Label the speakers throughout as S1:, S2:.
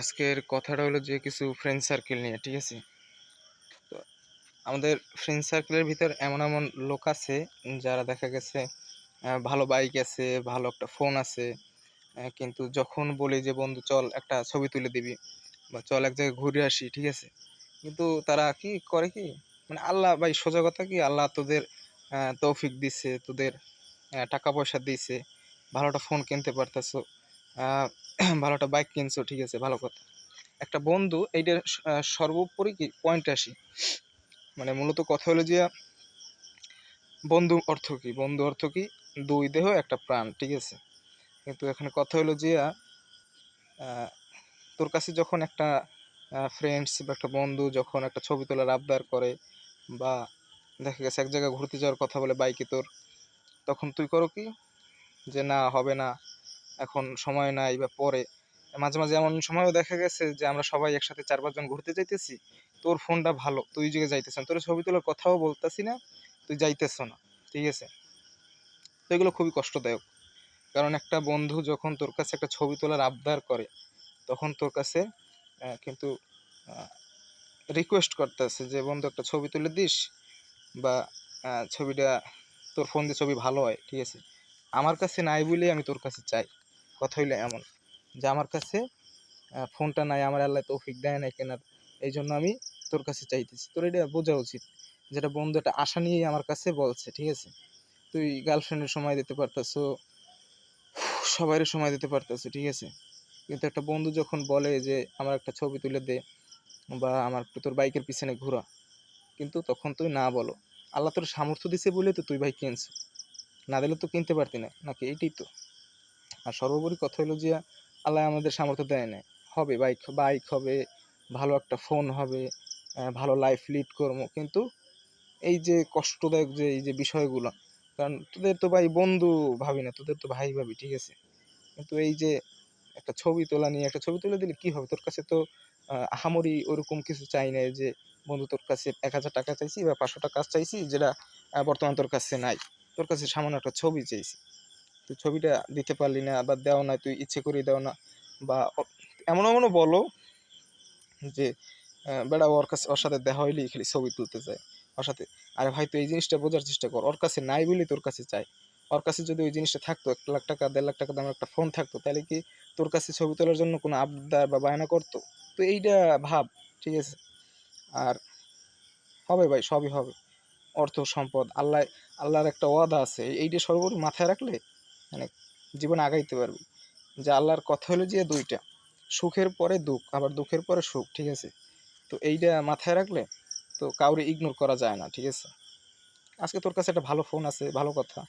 S1: আজকের কথাটা হলো যে কিছু ফ্রেন্ড সার্কেল নিয়ে, ঠিক আছে? তো আমাদের ফ্রেন্ড সার্কেলের ভিতর এমন এমন লোক আছে যারা দেখা গেছে ভালো বাইক আছে, ভালো একটা ফোন আছে কিন্তু যখন বলি যে, বন্ধু, চল একটা ছবি তুলে দিবি বা চল এক জায়গায় ঘুরে আসি ঠিক আছে? কিন্তু তারা কি করে কি? মানে আল্লাহ ভাই, সোজা কথা কি? আল্লাহ তোদের তৌফিক দিছে, তোদের টাকা পয়সা দিছে ভালো একটা ফোন কিনতে পারতেছো। ভালো একটা বাইক কিনছো, ঠিক আছে, ভালো কথা। একটা বন্ধু, এইটার সর্বোপরি কি পয়েন্টে আসি মানে মূলত কথা হলো যে, বন্ধু অর্থ কি? বন্ধু অর্থ কি? দুই দেহ, একটা প্রাণ, ঠিক আছে? কিন্তু এখানে কথা হলো যে তোর কাছে যখন একটা ফ্রেন্ডস বা একটা বন্ধু যখন একটা ছবি তোলার আবদার করে বা দেখা গেছে এক জায়গায় ঘুরতে যাওয়ার কথা বলে বাইকে তোর, তখন তুই করো কি? যে না, হবে না। এখন সময় নাই বা পরে। মাঝে মাঝে এমন সময়ও দেখা গেছে যে আমরা সবাই একসাথে চার পাঁচজন ঘুরতে যাইতেছি। তোর ফোনটা ভালো, তুই যে যাইতেছ না তোর ছবি তোলার কথাও বলতেছি না, তুই যাইতেছ না, ঠিক আছে? তো এগুলো খুবই কষ্টদায়ক। কারণ একটা বন্ধু যখন তোর কাছে একটা ছবি তোলার আবদার করে, তখন তোর কাছে কিন্তু রিকোয়েস্ট করতেছে যে, বন্ধু, একটা ছবি তুলে দিস বা ছবিটা, তোর ফোন দিয়ে ছবি ভালো হয়, ঠিক আছে? আমার কাছে নাই বলেই আমি তোর কাছে চাই। কথা হইলে এমন যে আমার কাছে ফোনটা নাই, আমার আল্লাহ তৌফিক দেয় নাই কেনার। এই জন্য আমি তোর কাছে চাইতেছি। তোর এটা বোঝা উচিত যেটা বন্ধু একটা আশা নিয়েই আমার কাছে বলছে, ঠিক আছে? তুই গার্লফ্রেন্ডের সময় দিতে পারতাছো, সবাইয়ের সময় দিতে পারতাছো, ঠিক আছে? কিন্তু একটা বন্ধু যখন বলে যে, আমার একটা ছবি তুলে দে বা আমার তোর বাইকের পিছনে ঘোরা। কিন্তু তখন তুই না বলো। আল্লাহ তোর সামর্থ্য দিছে বলে তো তুই বাইক কিনছো। না দিলে তো কিনতে পারতি না। নাকি এইটাই তো? আর সর্বোপরি কথা হলো যে আল্লাহ আমাদের সামর্থ্য দেয় না হবে বাইক বাইক হবে ভালো একটা ফোন হবে ভালো লাইফ লিড করব। কিন্তু এই যে কষ্টদায়ক যে এই যে বিষয়গুলো কারণ তোদের তো ভাই বন্ধু ভাবি না তোদের তো ভাই ভাবি ঠিক আছে? কিন্তু এই যে একটা ছবি তোলা নিয়ে একটা ছবি তুলে দিলে কি হবে? তোর কাছে তো আহ, আহামরি ওরকম কিছু চাই না যে বন্ধু তোর কাছে এক হাজার টাকা চাইছি বা পাঁচশো টাকা চাইছি যেটা বর্তমান তোর কাছে নাই। তোর কাছে সামান্য একটা ছবি চাইছি। তুই ছবিটা দিতে পারলি না বা দেও না, তুই ইচ্ছে করে দেও না। বা এমন এমনও বলো যে বেড়া ওর কাছে, ওর সাথে দেখা হইলেই খালি ছবি তুলতে চায় ওর সাথে, আরে ভাই, তুই এই জিনিসটা বোঝার চেষ্টা কর। ওর কাছে নাই বলেই তোর কাছে চাই ওর কাছে যদি ওই জিনিসটা থাকতো, এক লাখ টাকা, দেড় লাখ টাকা দামের একটা ফোন থাকতো, তাহলে কি তোর কাছে ছবি তোলার জন্য কোনো আবদার বা বায়না করতো? তো এইটা ভাব, ঠিক আছে? আর হবে ভাই, সবই হবে। অর্থ সম্পদ, আল্লাহ, আল্লাহর একটা ওয়াদা আছে। এইটা সর্বোপরি মাথায় রাখলে মানে জীবনে আগাইতে পারবি। যে আল্লাহর কথা হলো যে দুইটা, সুখের পরে দুঃখ, আবার দুঃখের পরে সুখ, ঠিক আছে? তো এইটা মাথায় রাখলে তো কাউরে ইগনোর করা যায় না, ঠিক আছে? আজকে তোর কাছে একটা ভালো ফোন আছে, ভালো কথা।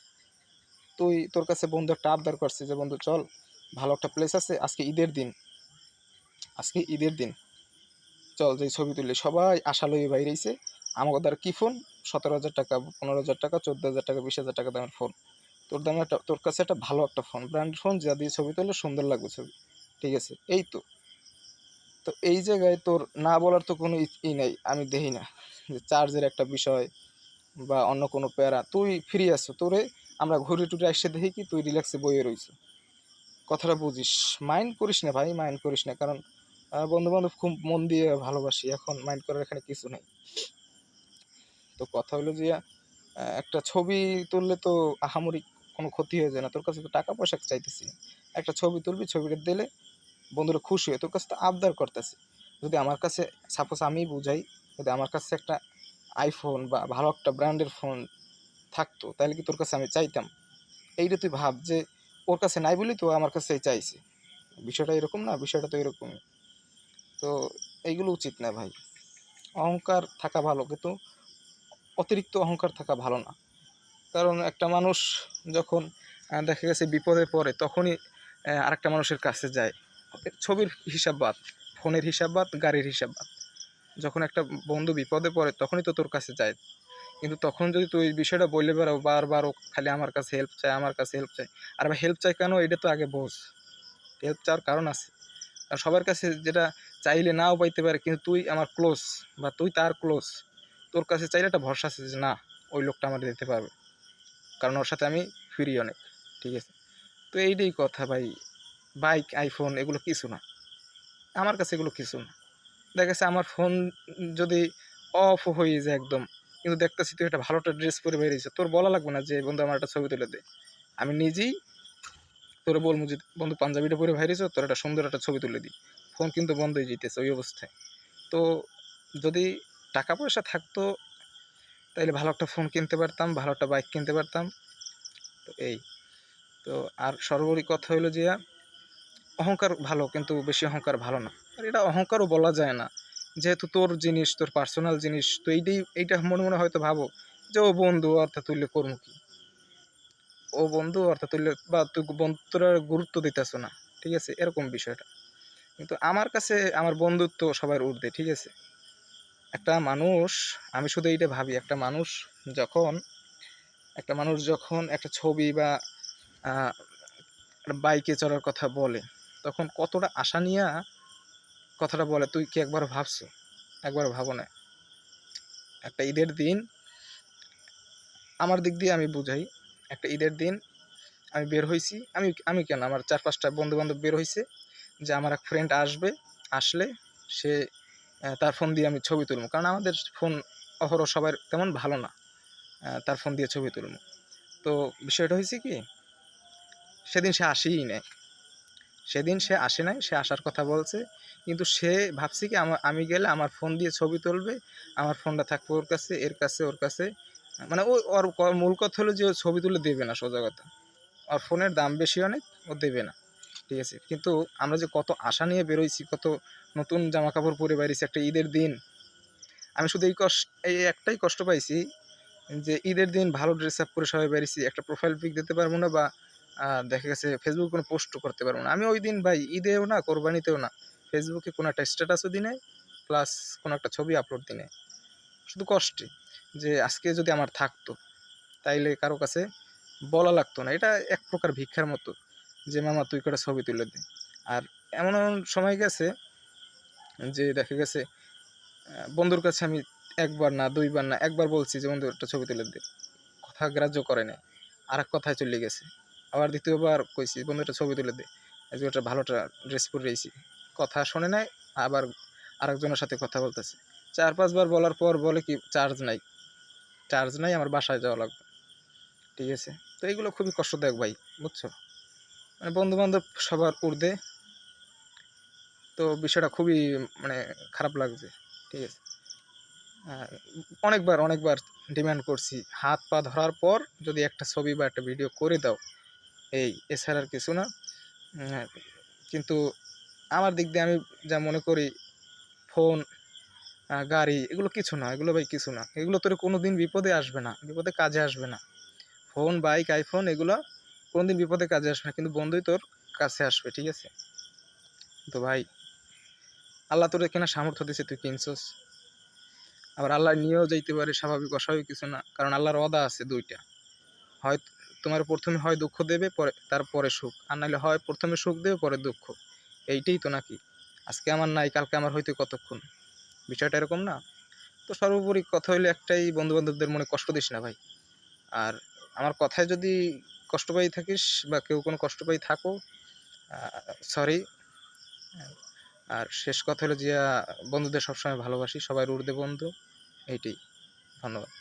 S1: তুই তোর কাছে বন্ধু একটা আবদার করছে যে, বন্ধু, চল, ভালো একটা প্লেস আছে, আজকে ঈদের দিন। আজকে ঈদের দিন। চল যে ছবি তুললে, সবাই আশা লইয়ে বাইরেছে আমাকে দ্বারা কি ফোন সতেরো হাজার টাকা, পনেরো হাজার টাকা, চোদ্দ হাজার টাকা, বিশ হাজার টাকা দামের ফোন তোর দামে একটা, তোর কাছে একটা ভালো একটা ফোন ব্র্যান্ড ফোন যা দিয়ে ছবি তুললে সুন্দর লাগবে ছবি, ঠিক আছে? এই তো। তো এই জায়গায় তোর না বলার তো কোনো ই- নেই, আমি দেখি না। যে চার্জের একটা বিষয় বা অন্য কোনো প্যারা, তুই ফ্রি আছো, তোরে আমরা ঘুরে টুরে এসে দেখি কি তুই রিল্যাক্সে বইয়ে রইছো। কথাটা বুঝিস মাইন্ড করিস না ভাই মাইন্ড করিস না, কারণ বন্ধু বান্ধব খুব মন দিয়ে ভালোবাসি, এখন মাইন্ড করার এখানে কিছু নেই। তো কথা হলো যে একটা ছবি তুললে তো আহামরি কোনো ক্ষতি হয়ে যায় না। তোর কাছে তো টাকা পয়সা চাইতেছি। একটা ছবি তুলবি, ছবিটা দিলে বন্ধুরা খুশি হয় তোর কাছে তো আবদার করতেছে। যদি আমার কাছে সাপোজ আমি বুঝাই, যদি আমার কাছে একটা আইফোন বা ভালো একটা ব্র্যান্ডের ফোন থাকতো, তাহলে কি তোর কাছে আমি চাইতাম? এইটা তুই ভাব যে ওর কাছে নাই বলি তো আমার কাছে চাইছে। বিষয়টা এরকম না, বিষয়টা তো এরকমই। তো এইগুলো উচিত না ভাই। অহংকার থাকা ভালো, কিন্তু অতিরিক্ত অহংকার থাকা ভালো না। কারণ একটা মানুষ যখন দেখা গেছে বিপদে পড়ে, তখনই আরেকটা মানুষের কাছে যায়। ছবির হিসাব বাদ, ফোনের হিসাব বাদ, গাড়ির হিসাব বাদ। যখন একটা বন্ধু বিপদে পড়ে, তখনই তো তোর কাছে যায়। কিন্তু তখন যদি তুই বিষয়টা বললে বেড়াও, বারবার ও খালি আমার কাছে হেল্প চায়, আমার কাছে হেল্প চায়। আর হেল্প চাই কেন? এটা তো আগে বোঝ। হেল্প চাওয়ার কারণ আছে। আর সবার কাছে যেটা চাইলে নাও পাইতে পারে, কিন্তু তুই আমার ক্লোজ বা তুই তার ক্লোজ তোর কাছে চাইলে একটা ভরসা আছে যে না, ওই লোকটা আমার দিতে পারবে। কারণ ওর সাথে আমি ফ্রি অনেক, ঠিক আছে? তো এইটাই কথা ভাই বাইক আইফোন এগুলো কিছু না। আমার কাছে এগুলো কিছু না। দেখা গেছে আমার ফোন যদি অফ হয়ে যায় একদম, কিন্তু দেখতেছি তুই একটা ভালো একটা ড্রেস পরে বেরিয়েছে, তোর বলা লাগবে না যে, বন্ধু, আমার একটা ছবি তুলে দে। আমি নিজেই তোর বলব যে, বন্ধু, পাঞ্জাবিটা পরে বাইরেছ তোর একটা সুন্দর একটা ছবি তুলে দিই ফোন কিন্তু বন্ধ হয়ে যেতেছে ওই অবস্থায়। তো যদি টাকা পয়সা থাকতো তাইলে ভালো একটা ফোন কিনতে পারতাম, ভালো একটা বাইক কিনতে পারতাম। তো এই। তো আর সর্বোপরি কথা হলো যে, অহংকার ভালো, কিন্তু বেশি অহংকার ভালো না। আর এটা অহংকারও বলা যায় না। যেহেতু তোর জিনিস, তোর পার্সোনাল জিনিস, তো এইটাই, এইটা মনে মনে হয়তো ভাবো যে, ও বন্ধু অর্থাৎ তুললে করব কি? ও বন্ধু অর্থাৎ তুললে, বা তুই বন্ধুরা গুরুত্ব দিতেছ না, ঠিক আছে? এরকম বিষয়টা। কিন্তু আমার কাছে, আমার বন্ধুত্ব সবার ঊর্ধ্বে, ঠিক আছে? একটা মানুষ, আমি শুধু এইটা ভাবি, একটা মানুষ যখন, একটা মানুষ যখন একটা ছবি বা বাইকে চড়ার কথা বলে, তখন কতটা আশা নিয়ে কথাটা বলে, তুই কি একবার ভাবছ? একবার ভাবো না। একটা ঈদের দিন, আমার দিক দিয়ে আমি বুঝাই, একটা ঈদের দিন আমি বের হয়েছি আমি আমি কেন? আমার চার পাঁচটা বন্ধু বান্ধব বের হয়েছে যে আমার এক ফ্রেন্ড আসবে, আসলে সে তার ফোন দিয়ে আমি ছবি তুলব। কারণ আমাদের ফোন অহরহ সবার তেমন ভালো না। তার ফোন দিয়ে ছবি তুলবো। তো বিষয়টা হয়েছে কি, সেদিন সে আসেই নাই। সেদিন সে আসে নাই, সে আসার কথা বলছে। কিন্তু সে ভাবছে কি, আমি গেলে আমার ফোন দিয়ে ছবি তুলবে, আমার ফোনটা থাকবে ওর কাছে, এর কাছে, ওর কাছে। মানে ও ওর মূল কথা হলো যে ছবি তুলে দেবে না সোজা কথা। ওর ফোনের দাম বেশি অনেক, ও দেবে না। ঠিক আছে? কিন্তু আমরা যে কত আশা নিয়ে বেরোইছি, কত নতুন জামা কাপড় পরে বেরিয়েছি একটা ঈদের দিন, আমি শুধু এই কষ্ট এই একটাই কষ্ট পাইছি যে ঈদের দিন ভালো ড্রেস আপ করে সবাই বেরিয়েছি, একটা প্রোফাইল পিক দিতে পারব না বা দেখা গেছে ফেসবুকে কোনো পোস্ট করতে পারব না। আমি ওই দিন ভাই ঈদেও না, কোরবানিতেও না ফেসবুকে কোনো একটা স্ট্যাটাসও দিনে প্লাস কোনো একটা ছবি আপলোড দিনে শুধু কষ্টে যে আজকে যদি আমার থাকতো, তাইলে কারও কাছে বলা লাগতো না। এটা এক প্রকার ভিক্ষার মতো। যে, মামা, তুই কটা ছবি তুলে দে। আর এমন এমন সময় গেছে যে, দেখা গেছে বন্ধুর কাছে আমি একবার না, দুইবার না, একবার বলছি যে, বন্ধু, একটা ছবি তুলে দে। কথা গ্রাহ্য করে না আর এক কথায় চলে গেছে। আবার দ্বিতীয়বার কইছি, বন্ধু, একটা ছবি তুলে দে। আজকে একটা ভালো একটা ড্রেস পরে রয়েছি কথা শোনে নাই, আবার আরেকজনের সাথে কথা বলতেছে। চার, পাঁচবার বলার পর বলে কি, চার্জ নাই। চার্জ নাই, আমার বাসায় যাওয়া লাগবে। ঠিক আছে? তো এইগুলো খুবই কষ্টদায়ক ভাই, বুঝছ? মানে বন্ধু বান্ধব সবার ঊর্ধ্বে। তো বিষয়টা খুবই মানে খারাপ লাগছে, ঠিক আছে। অনেকবার অনেকবার ডিমান্ড করছি। হাত পা ধরার পর যদি একটা ছবি বা একটা ভিডিও করে দাও, এই এছাড়া আর কিছু না। কিন্তু আমার দিক দিয়ে আমি যা মনে করি ফোন গাড়ি, এগুলো কিছু না, এগুলো ভাই কিছু না। এগুলো তোর কোনো দিন বিপদে আসবে না, বিপদে কাজে আসবে না। ফোন বাইক আইফোন এগুলো কোনোদিন বিপদে কাজে আসবে না, কিন্তু বন্ধুই তোর কাছে আসবে, ঠিক আছে? তো ভাই, আল্লাহ তোর কেনা সামর্থ্য দিছে, তুই কিনছস। আবার আল্লাহ নিয়েও যাইতে পারে, স্বাভাবিক, অস্বাভাবিক কিছু না, কারণ আল্লাহর অদা আছে দুইটা। হয় তোমার প্রথমে হয় দুঃখ দেবে, পরে তারপরে সুখ। আর নাহলে হয় প্রথমে সুখ দেবে, পরে দুঃখ। এইটাই তো নাকি? আজকে আমার নাই, কালকে আমার হয়তো কতক্ষণ? বিষয়টা এরকম না? তো সর্বোপরি কথা হইলে একটাই বন্ধু বান্ধবদের মনে কষ্ট দিস না ভাই। আর আমার কথায় যদি কষ্ট পাই থাকিস বা কেউ কোনো কষ্ট পাই থাকো সরি আর শেষ কথা হলো যে বন্ধুদের সবসময় ভালোবাসি, সবাই উর্দে বন্ধু। এইটাই, ধন্যবাদ।